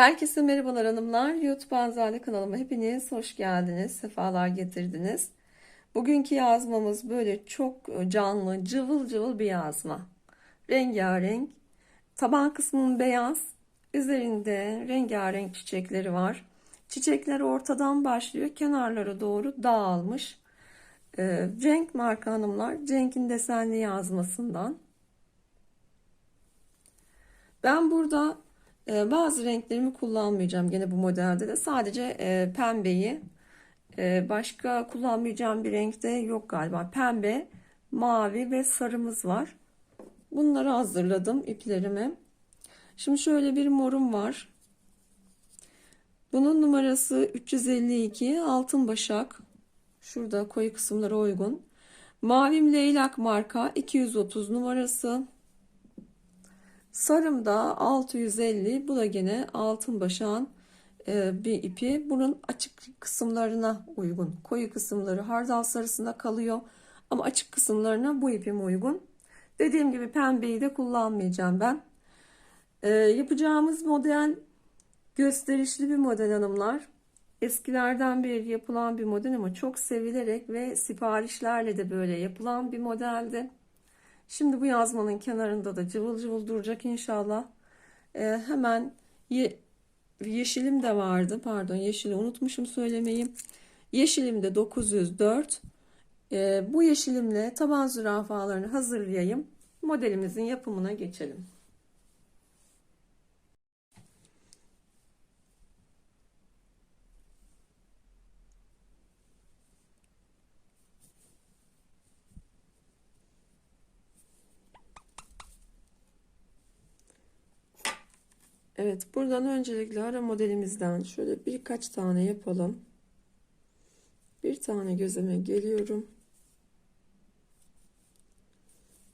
Herkese merhabalar hanımlar. YouTube Anzane kanalıma hepiniz hoş geldiniz. Sefalar getirdiniz. Bugünkü yazmamız böyle çok canlı, cıvıl cıvıl bir yazma. Rengarenk. Taban kısmının beyaz. Üzerinde rengarenk çiçekleri var. Çiçekler ortadan başlıyor. Kenarlara doğru dağılmış. Ee, Cenk marka hanımlar. Cenk'in desenli yazmasından. Ben burada bazı renklerimi kullanmayacağım gene bu modelde de. Sadece e, pembeyi e, başka kullanmayacağım bir renkte yok galiba. Pembe mavi ve sarımız var. Bunları hazırladım iplerimi şimdi şöyle bir morum var. Bunun numarası 352 altın başak. Şurada koyu kısımlara uygun. Mavim leylak marka 230 numarası Sarım da 650. Bu da gene altın başağın e, bir ipi. Bunun açık kısımlarına uygun. Koyu kısımları hardal sarısında kalıyor. Ama açık kısımlarına bu ipim uygun. Dediğim gibi pembeyi de kullanmayacağım ben. E, yapacağımız model gösterişli bir model hanımlar. Eskilerden beri yapılan bir model ama çok sevilerek ve siparişlerle de böyle yapılan bir modeldi. Şimdi bu yazmanın kenarında da cıvıl cıvıl duracak inşallah. Ee, hemen ye, yeşilim de vardı. Pardon yeşili unutmuşum söylemeyi. Yeşilim de 904. Ee, bu yeşilimle taban zürafalarını hazırlayayım. Modelimizin yapımına geçelim. Evet, buradan öncelikle ara modelimizden şöyle birkaç tane yapalım. Bir tane gözeme geliyorum.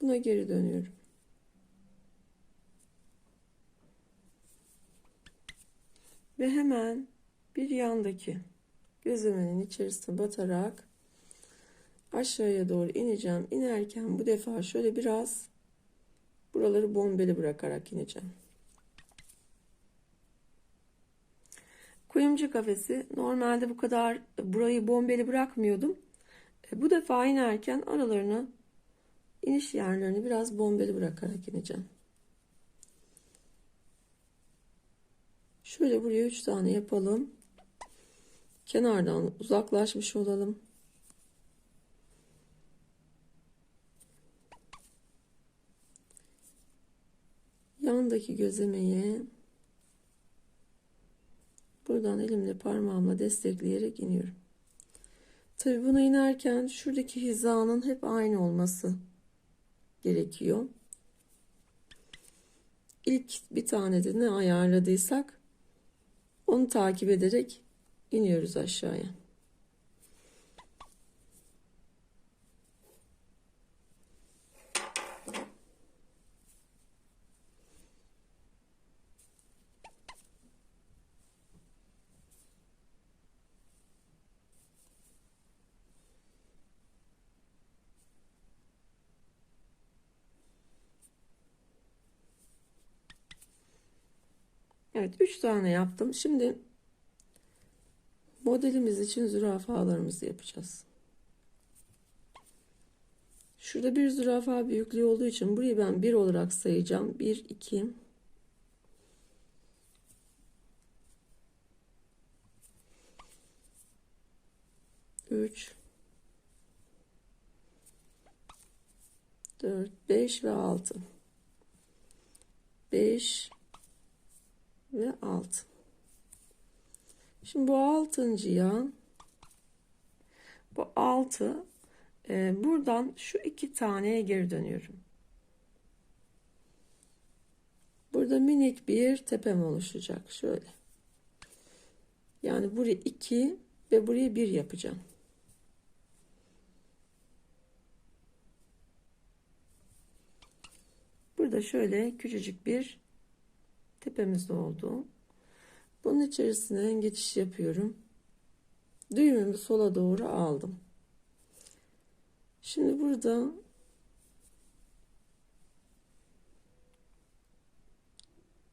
Buna geri dönüyorum. Ve hemen bir yandaki gözlemenin içerisine batarak aşağıya doğru ineceğim. İnerken bu defa şöyle biraz buraları bombeli bırakarak ineceğim. Kuyumcu kafesi normalde bu kadar burayı bombeli bırakmıyordum. E, bu defa inerken aralarını iniş yerlerini biraz bombeli bırakarak ineceğim. Şöyle buraya 3 tane yapalım. Kenardan uzaklaşmış olalım. Yandaki gözlemeye Buradan elimle parmağımla destekleyerek iniyorum. Tabi buna inerken şuradaki hizanın hep aynı olması gerekiyor. İlk bir tane de ne ayarladıysak onu takip ederek iniyoruz aşağıya. Evet 3 tane yaptım. Şimdi modelimiz için zürafalarımızı yapacağız. Şurada bir zürafa büyüklüğü olduğu için burayı ben 1 olarak sayacağım. 1, 2, 3, 4, 5 ve 6. 5, ve 6. Şimdi bu altıncıya bu 6 e, buradan şu iki taneye geri dönüyorum. Burada minik bir tepem oluşacak. Şöyle. Yani buraya 2 ve buraya 1 yapacağım. Burada şöyle küçücük bir tepemizde oldu. Bunun içerisine geçiş yapıyorum. Düğümümü sola doğru aldım. Şimdi burada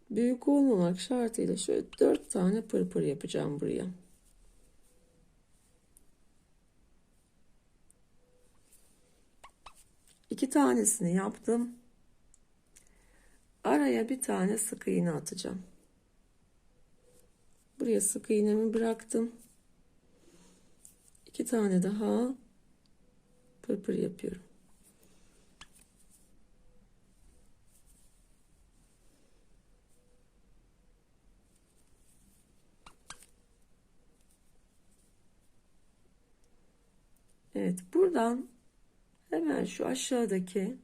büyük olmamak şartıyla şöyle dört tane pırpır yapacağım buraya. İki tanesini yaptım. Araya bir tane sık iğne atacağım. Buraya sık iğnemi bıraktım. İki tane daha pırpır yapıyorum. Evet buradan hemen şu aşağıdaki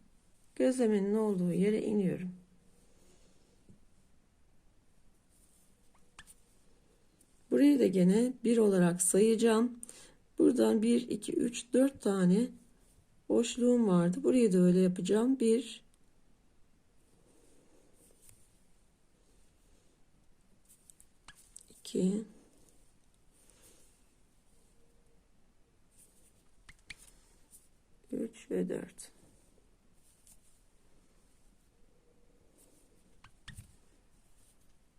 gözlemenin olduğu yere iniyorum. Burayı da gene bir olarak sayacağım. Buradan 1, 2, 3, 4 tane boşluğum vardı. Burayı da öyle yapacağım. 1, 2, 3 ve 4.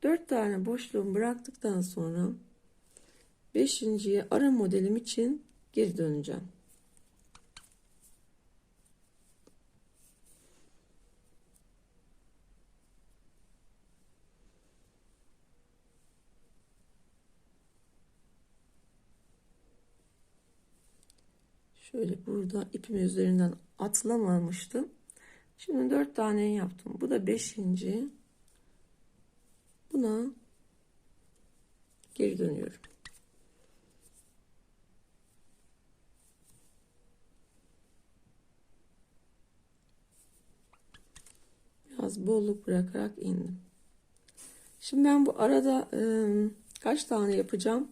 Dört tane boşluğumu bıraktıktan sonra beşinciye ara modelim için geri döneceğim. Şöyle burada ipim üzerinden atlamamıştım. Şimdi dört tane yaptım. Bu da beşinci. Buna geri dönüyorum. Biraz bolluk bırakarak indim. Şimdi ben bu arada e, kaç tane yapacağım?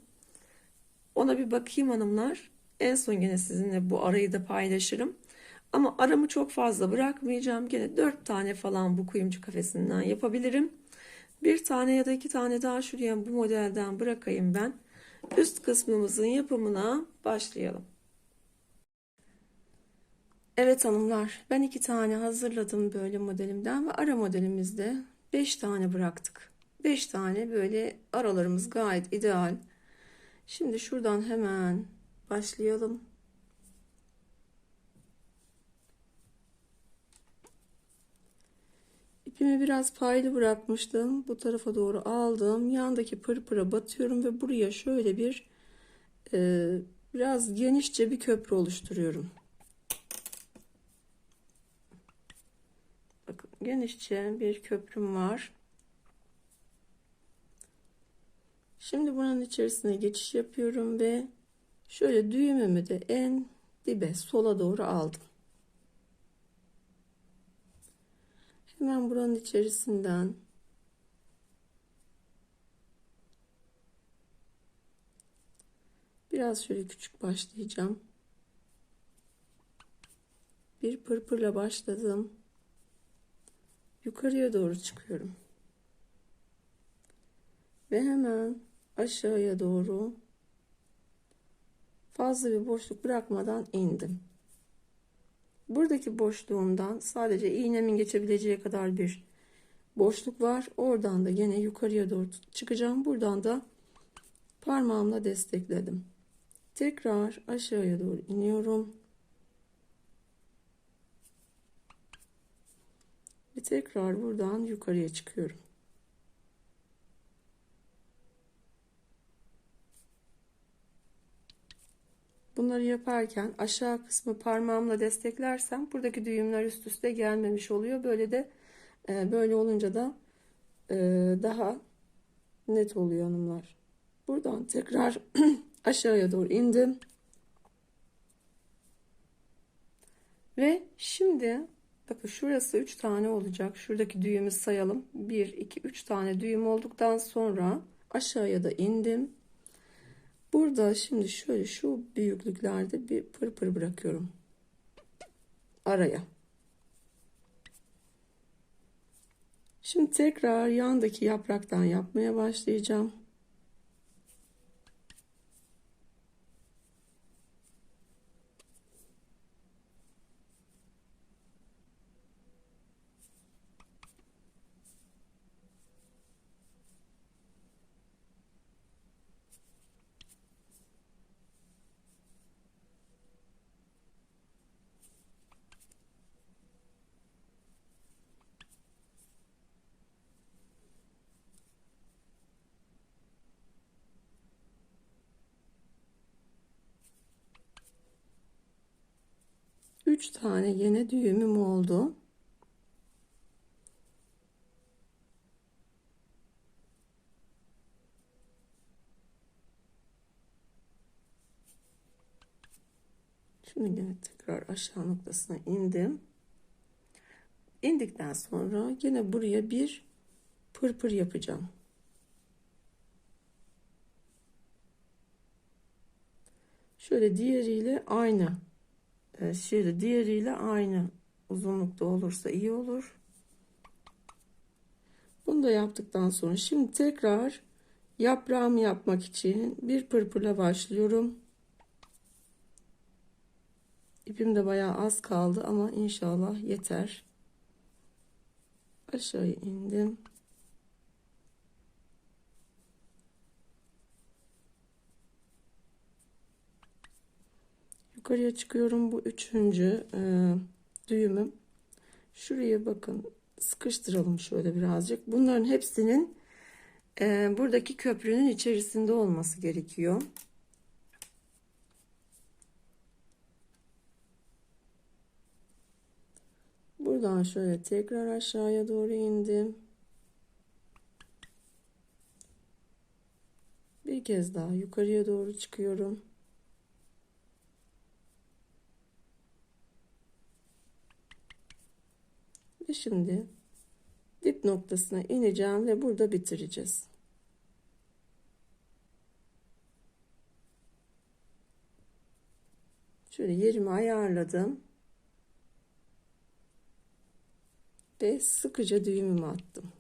Ona bir bakayım hanımlar. En son gene sizinle bu arayı da paylaşırım. Ama aramı çok fazla bırakmayacağım. Gene 4 tane falan bu kuyumcu kafesinden yapabilirim. Bir tane ya da iki tane daha şuraya bu modelden bırakayım ben. Üst kısmımızın yapımına başlayalım. Evet hanımlar ben iki tane hazırladım böyle modelimden ve ara modelimizde 5 tane bıraktık. 5 tane böyle aralarımız gayet ideal. Şimdi şuradan hemen başlayalım. İpimi biraz paylı bırakmıştım. Bu tarafa doğru aldım. Yandaki pırpıra batıyorum ve buraya şöyle bir e, biraz genişçe bir köprü oluşturuyorum. Bakın genişçe bir köprüm var. Şimdi bunun içerisine geçiş yapıyorum ve şöyle düğümümü de en dibe sola doğru aldım. Hemen buranın içerisinden biraz şöyle küçük başlayacağım. Bir pırpırla başladım. Yukarıya doğru çıkıyorum. Ve hemen aşağıya doğru fazla bir boşluk bırakmadan indim. Buradaki boşluğumdan sadece iğnemin geçebileceği kadar bir boşluk var. Oradan da yine yukarıya doğru çıkacağım. Buradan da parmağımla destekledim. Tekrar aşağıya doğru iniyorum. Ve tekrar buradan yukarıya çıkıyorum. Bunları yaparken aşağı kısmı parmağımla desteklersem buradaki düğümler üst üste gelmemiş oluyor. Böyle de e, böyle olunca da e, daha net oluyor hanımlar. Buradan tekrar aşağıya doğru indim. Ve şimdi bakın şurası 3 tane olacak. Şuradaki düğümü sayalım. 1 2 3 tane düğüm olduktan sonra aşağıya da indim. Burada şimdi şöyle şu büyüklüklerde bir pırpır bırakıyorum. Araya. Şimdi tekrar yandaki yapraktan yapmaya başlayacağım. 3 tane yine düğümüm oldu. Şimdi yine tekrar aşağı noktasına indim. İndikten sonra yine buraya bir pırpır yapacağım. Şöyle diğeriyle aynı. Ee, şöyle diğeriyle aynı uzunlukta olursa iyi olur. Bunu da yaptıktan sonra şimdi tekrar yaprağımı yapmak için bir pırpırla başlıyorum. İpim de bayağı az kaldı ama inşallah yeter. Aşağı indim. Yukarıya çıkıyorum. Bu üçüncü e, düğümüm. Şuraya bakın. Sıkıştıralım şöyle birazcık. Bunların hepsinin e, buradaki köprünün içerisinde olması gerekiyor. Buradan şöyle tekrar aşağıya doğru indim. Bir kez daha yukarıya doğru çıkıyorum. Ve şimdi dip noktasına ineceğim ve burada bitireceğiz. Şöyle yerimi ayarladım. Ve sıkıca düğümümü attım.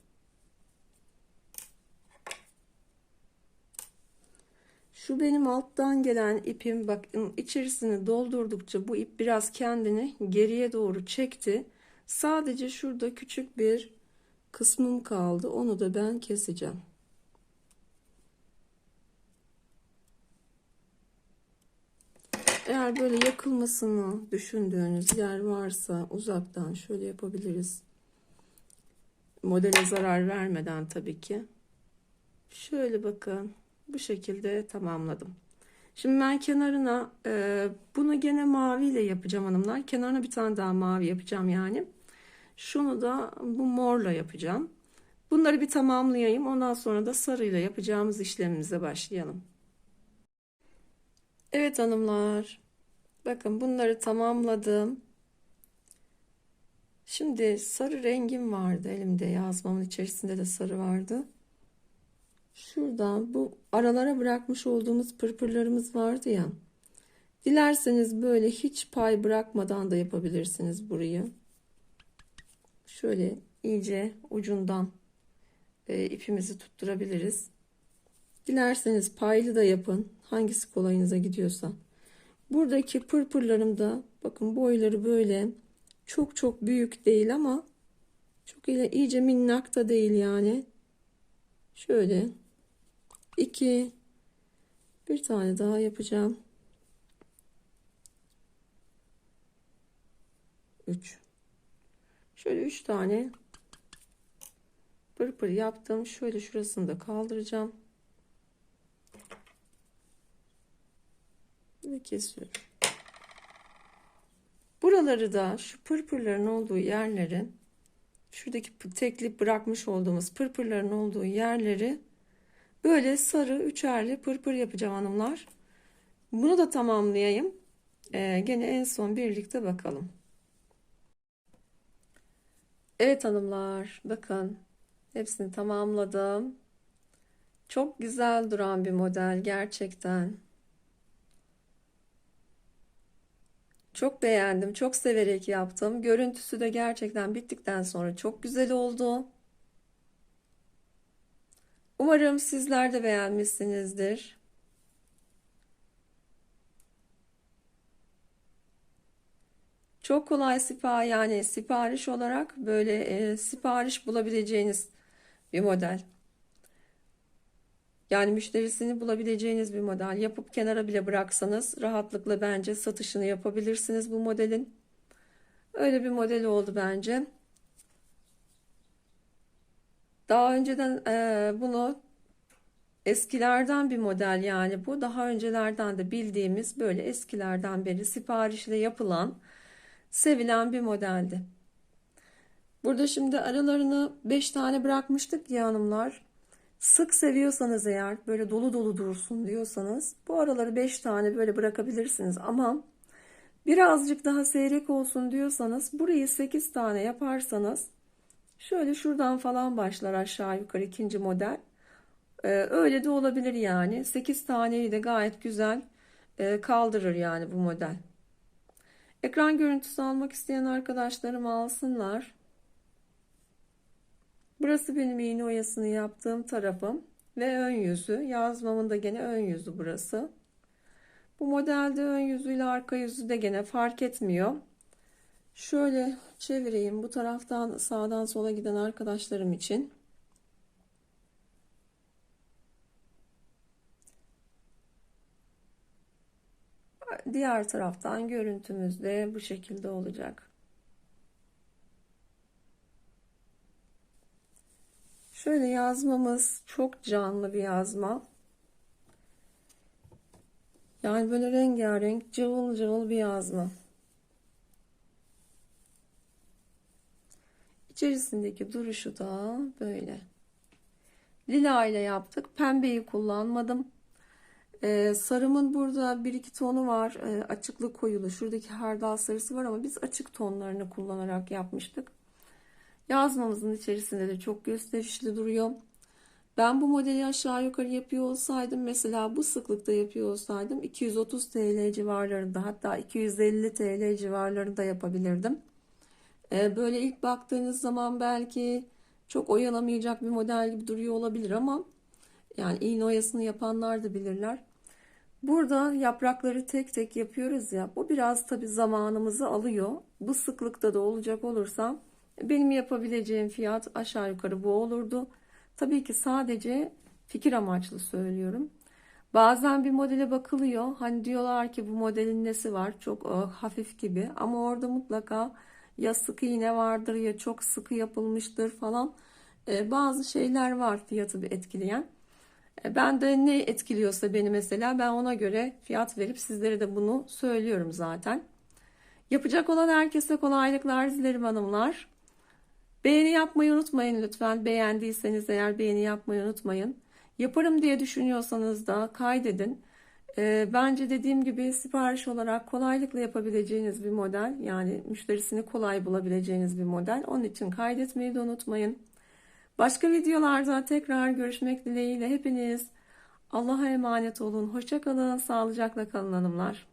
Şu benim alttan gelen ipim bakın içerisini doldurdukça bu ip biraz kendini geriye doğru çekti. Sadece şurada küçük bir kısmım kaldı. Onu da ben keseceğim. Eğer böyle yakılmasını düşündüğünüz yer varsa uzaktan şöyle yapabiliriz. Modele zarar vermeden tabii ki. Şöyle bakın. Bu şekilde tamamladım. Şimdi ben kenarına e, bunu gene maviyle yapacağım hanımlar. Kenarına bir tane daha mavi yapacağım yani. Şunu da bu morla yapacağım. Bunları bir tamamlayayım. Ondan sonra da sarıyla yapacağımız işlemimize başlayalım. Evet hanımlar. Bakın bunları tamamladım. Şimdi sarı rengim vardı elimde. Yazmamın içerisinde de sarı vardı. Şuradan bu aralara bırakmış olduğumuz pırpırlarımız vardı ya. Dilerseniz böyle hiç pay bırakmadan da yapabilirsiniz burayı şöyle iyice ucundan e, ipimizi tutturabiliriz. Dilerseniz paylı da yapın. Hangisi kolayınıza gidiyorsa. Buradaki pırpırlarım da bakın boyları böyle çok çok büyük değil ama çok ile iyice minnak da değil yani. Şöyle iki bir tane daha yapacağım. 3 Şöyle üç tane pırpır yaptım. Şöyle şurasını da kaldıracağım. Ve kesiyorum. Buraları da şu pırpırların olduğu yerleri şuradaki tekli bırakmış olduğumuz pırpırların olduğu yerleri böyle sarı üçerli pırpır yapacağım hanımlar. Bunu da tamamlayayım. Ee, gene en son birlikte bakalım. Evet hanımlar bakın hepsini tamamladım. Çok güzel duran bir model gerçekten. Çok beğendim. Çok severek yaptım. Görüntüsü de gerçekten bittikten sonra çok güzel oldu. Umarım sizler de beğenmişsinizdir. Çok kolay sipariş yani sipariş olarak böyle e, sipariş bulabileceğiniz bir model. Yani müşterisini bulabileceğiniz bir model. Yapıp kenara bile bıraksanız rahatlıkla bence satışını yapabilirsiniz bu modelin. Öyle bir model oldu bence. Daha önceden e, bunu eskilerden bir model yani bu. Daha öncelerden de bildiğimiz böyle eskilerden beri siparişle yapılan sevilen bir modeldi. Burada şimdi aralarını 5 tane bırakmıştık ya hanımlar. Sık seviyorsanız eğer böyle dolu dolu dursun diyorsanız bu araları 5 tane böyle bırakabilirsiniz ama birazcık daha seyrek olsun diyorsanız burayı 8 tane yaparsanız şöyle şuradan falan başlar aşağı yukarı ikinci model. Ee, öyle de olabilir yani. 8 taneyi de gayet güzel e, kaldırır yani bu model. Ekran görüntüsü almak isteyen arkadaşlarım alsınlar. Burası benim iğne oyasını yaptığım tarafım ve ön yüzü. Yazmamın da gene ön yüzü burası. Bu modelde ön yüzüyle arka yüzü de gene fark etmiyor. Şöyle çevireyim bu taraftan sağdan sola giden arkadaşlarım için. Diğer taraftan görüntümüz de bu şekilde olacak. Şöyle yazmamız çok canlı bir yazma. Yani böyle rengarenk, cıvıl cıvıl bir yazma. İçerisindeki duruşu da böyle. Lila ile yaptık. Pembeyi kullanmadım. Ee, sarımın burada bir iki tonu var. Ee, açıklı koyulu. Şuradaki hardal sarısı var ama biz açık tonlarını kullanarak yapmıştık. Yazmamızın içerisinde de çok gösterişli duruyor. Ben bu modeli aşağı yukarı yapıyor olsaydım mesela bu sıklıkta yapıyor olsaydım 230 TL civarlarında hatta 250 TL civarlarında yapabilirdim. Ee, böyle ilk baktığınız zaman belki çok oyalamayacak bir model gibi duruyor olabilir ama yani iğne oyasını yapanlar da bilirler. Burada yaprakları tek tek yapıyoruz ya bu biraz tabi zamanımızı alıyor. Bu sıklıkta da olacak olursa benim yapabileceğim fiyat aşağı yukarı bu olurdu. Tabii ki sadece fikir amaçlı söylüyorum. Bazen bir modele bakılıyor. Hani diyorlar ki bu modelin nesi var? Çok e, hafif gibi. Ama orada mutlaka ya sıkı iğne vardır ya çok sıkı yapılmıştır falan. E, bazı şeyler var fiyatı bir etkileyen. E, ben de ne etkiliyorsa beni mesela ben ona göre fiyat verip sizlere de bunu söylüyorum zaten. Yapacak olan herkese kolaylıklar dilerim hanımlar. Beğeni yapmayı unutmayın lütfen. Beğendiyseniz eğer beğeni yapmayı unutmayın. Yaparım diye düşünüyorsanız da kaydedin. E, bence dediğim gibi sipariş olarak kolaylıkla yapabileceğiniz bir model. Yani müşterisini kolay bulabileceğiniz bir model. Onun için kaydetmeyi de unutmayın. Başka videolarda tekrar görüşmek dileğiyle hepiniz Allah'a emanet olun. Hoşça kalın, sağlıcakla kalın hanımlar.